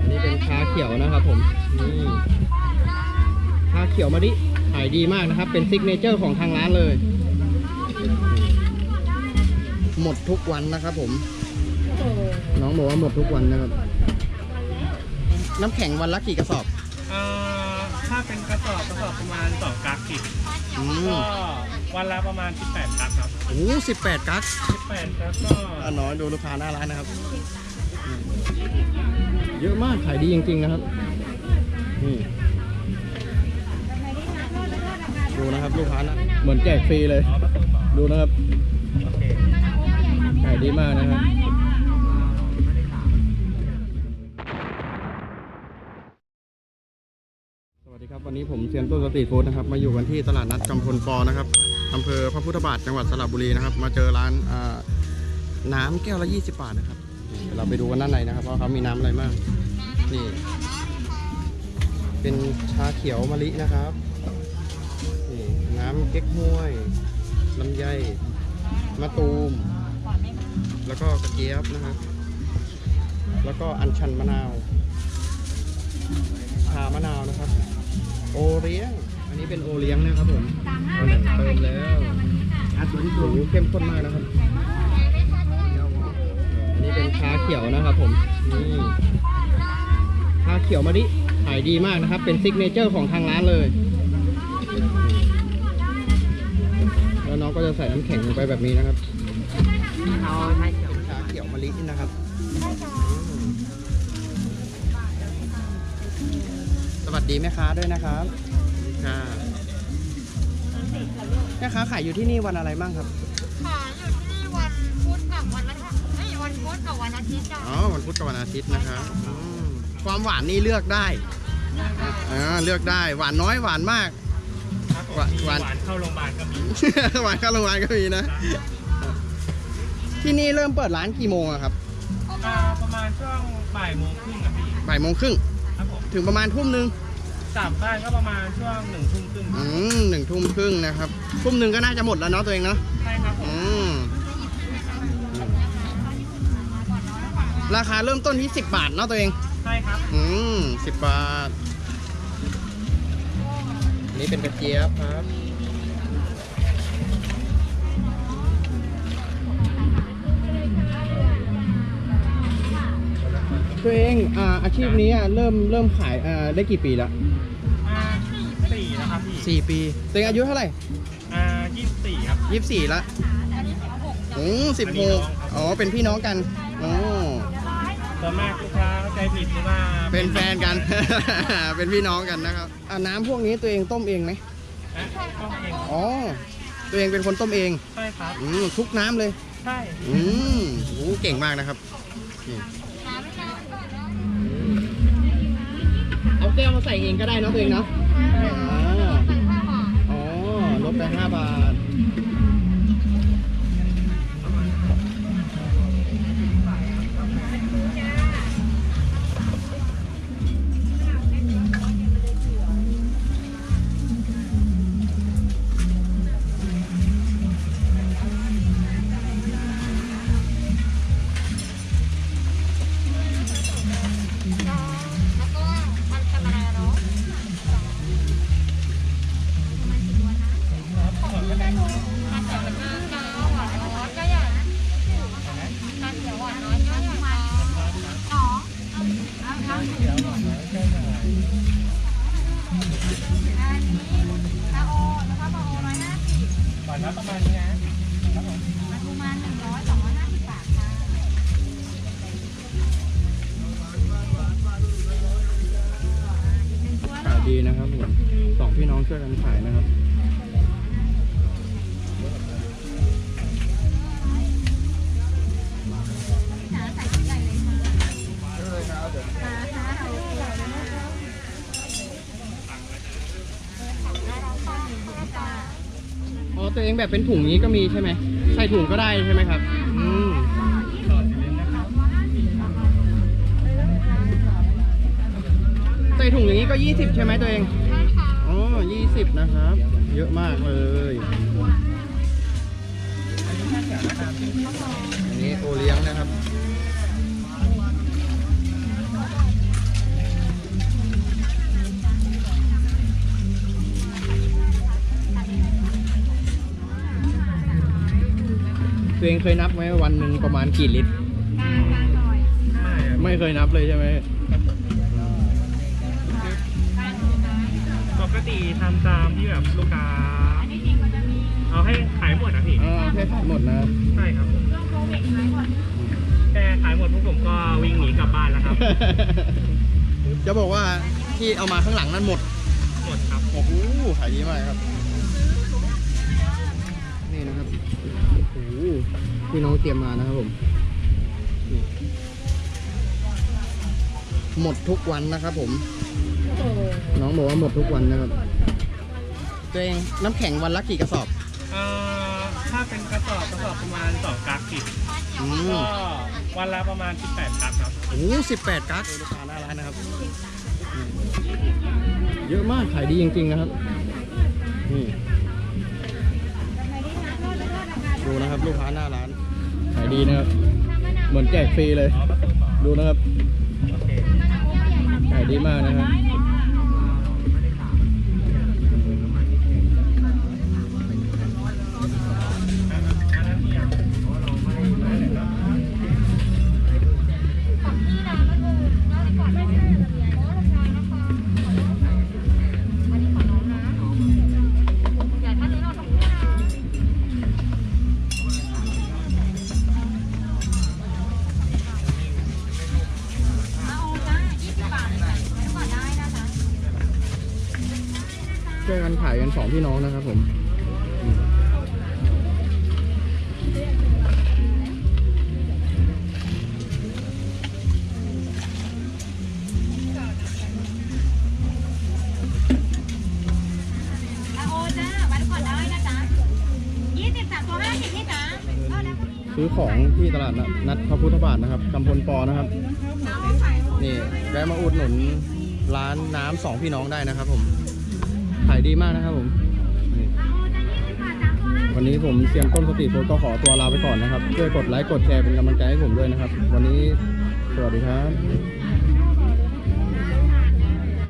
อันนี้เป็นชาเขียวนะครับผม นี่ชาเขียวมะลิขายดีมากนะครับ เป็นซิกเนเจอร์ของทางร้านเลย หมดทุกวันนะครับผม น้องบอกว่าหมดทุกวันนะครับ น้ำแข็งวันละกี่กระสอบ เอ่อถ้าเป็นกระสอบกระสอบประมาณ2กักกิบอืมก็วันละประมาณ 18กักครับโอ้สิบแปดกั๊ก18กักก็ อะน้อยดูลูกค้าหน้าร้านนะครับ เยอะมากขายดีจริงๆนะครับ นี่ดูนะครับลูกค้านะเหมือนแจกฟรีเลย ดูนะครับขายดีมากนะครับสวัสดีครับวันนี้ผมเซียนต้นสตรีทฟู้ดนะครับมาอยู่กันที่ตลาดนัดกำพลปอนะครับอำเภอพระพุทธบาทจังหวัดสระบุรีนะครับ มาเจอร้านน้ำแก้วละ 20 บาทนะครับ เดี๋ยวเราไปดูกันด้านในนะครับว่าเขามีน้ำอะไรบ้างนี่เป็นชาเขียวมะลินะครับนี่น้ำเก๊กฮวยลำไยมะตูม แล้วก็กระเจี๊ยบนะครับ แล้วก็อัญชันมะนาว ชามะนาวนะครับ โอเลี้ยง อันนี้เป็นโอเลี้ยงนะครับผมเอาหนึ่งเติมแล้วอัดหนูเข้มข้นมากนะครับอั นนี้เป็นชาเขียวนะครับผม นี่ชาเขียวมะลิขายดีมากนะครับ เป็นซิกเนเจอร์ของทางร้านเลย แล้วน้องก็จะใส่น้ำแข็งลงไปแบบนี้นะครับเอาใช้เขียวชาเขียวมะลินะครับสวัสดีแม่ค้าด้วยนะครับค่ะแม่ค้าขายอยู่ที่นี่วันอะไรบ้างครับ ขายอยู่ที่วันพุธกับวันอาทิตย์เอ้ยวัน พุธกับวันอาทิตย์จ้ะอ๋อวันพุธกับวันอาทิตย์นะครับอืมความหวานนี่เลือกได้อ่าเลือกได้หวานน้อยหวานมาก ครับผมหวานมีหวานหวานเข้าโรงพยาบาลก็มีหวานข้าวโรงงานก็มีนะ ที่นี่เริ่มเปิดร้านกี่โมงอะครับอ่าประมาณช่วงบ่ายโมงครึ่งอะพี่บ่ายโมงครึ่งครับผมถึงประมาณทุ่มหนึ่งสามบ้านก็ประมาณช่วงหนึ่งทุ่มครึ่งอืมหนึ่งทุ่มครึ่งนะครับทุ่มหนึ่งก็น่าจะหมดแล้วเนาะตัวเองเนาะ ใช่ครับ ราคาเริ่มต้นที่ 10 บาทเนาะตัวเอง ใช่ครับ อืมสิบบาทอันนี้เป็นกระเจี๊ยบครับ ตัวเองอ่าอาชีพนี้อะเริ่มเริ่มขายอ่าได้กี่ปีแล้วอ่าสี่แล้วครับพี่ สี่ปี ตัวเองอายุเท่าไหร่อ่ายี่สิบสี่ครับ ยี่สิบสี่ละโอ้สิบหกอ๋อ เป็นพี่น้องกัน โอ้ ส่วนมากลูกค้าเข้าใจผิดหรือว่าเป็นแฟนกัน เป็นพี่น้องกันนะครับอ่าน้ำพวกนี้ตัวเองต้มเองไหมอะต้องเองอ๋อ ตัวเองเป็นคนต้มเองใช่ครับอืมทุกน้ำเลย ใช่อืมโหเก่งมากนะครับนี่เอาแก้วมาใส่เองก็ได้เนาะตัวเองเนาะอ่าอ๋อลดไปห้าบาท กร้อยห้าสิบก่อนนะประมาณนี้นะมันประมาณหนึ่งร้อยสองร้อยห้าสิบบาทค่ะขายดีนะครับผมสองพี่น้องช่วยกันขายนะครับ ตัวเองแบบเป็นถุงนี้ก็มีใช่ไหมใส่ถุงก็ได้ใช่ไหมครับอืมใส่ถุงอย่างนี้ก็ 20 ใช่ไหมตัวเองใช่ค่ะอ๋อ20 นะครับ เยอะมากเลยอันนี้โอเลี้ยงนะครับ ตัวเองเคยนับไหมวันหนึ่งประมาณกี่ลิตรไม่ครับไม่เคยนับเลยใช่ไหมปกติทำตามที่แบบลูกค้าเอาให้ขายหมดนะพี่อ่าแค่ขายหมดนะ ใช่ครับแค่ขายหมดพวกผมก็วิ่งหนีกลับบ้านแล้วครับ จะบอกว่าที่เอามาข้างหลังนั้นหมด หมดครับ โอ้โหขายดีมากครับ นี่นะครับ โอ้โห พี่น้องเตรียมมานะครับผมนี่หมดทุกวันนะครับผม น้องบอกว่าหมดทุกวันนะครับ ตัวเองน้ำแข็งวันละกี่กระสอบ เอ่อถ้าเป็นกระสอบกระสอบประมาณ2กั๊กกิบอืมก็วันละประมาณ 18กั๊กครับ โอ้สิบแปดกั๊กลูกค้าหน้าร้านนะครับ เยอะมากขายดีจริงๆนะครับ นี่ ลูกค้าหน้าร้านขายดีนะครับ เหมือนแจกฟรีเลย ดูนะครับขายดีมากนะครับ สองพี่น้องนะครับผมโอ้จ้าวันก่อนได้นะจ๊ะยี่สิบสามตัวห้าสิบนี่จ้ะเอาแล้วซื้อของที่ตลาดนัดนัดพระพุทธบาทนะครับกำพลปอนะครับ นี่แวะมาอุดหนุนร้านน้ำสองพี่น้องได้นะครับผม ขายดีมากนะครับผม วันนี้ผมเซียนต้นสติโฟก็ขอตัวลาไปก่อนนะครับ ช่วยกดไลค์กดแชร์เป็นกำลังใจให้ผมด้วยนะครับ วันนี้สวัสดีครับ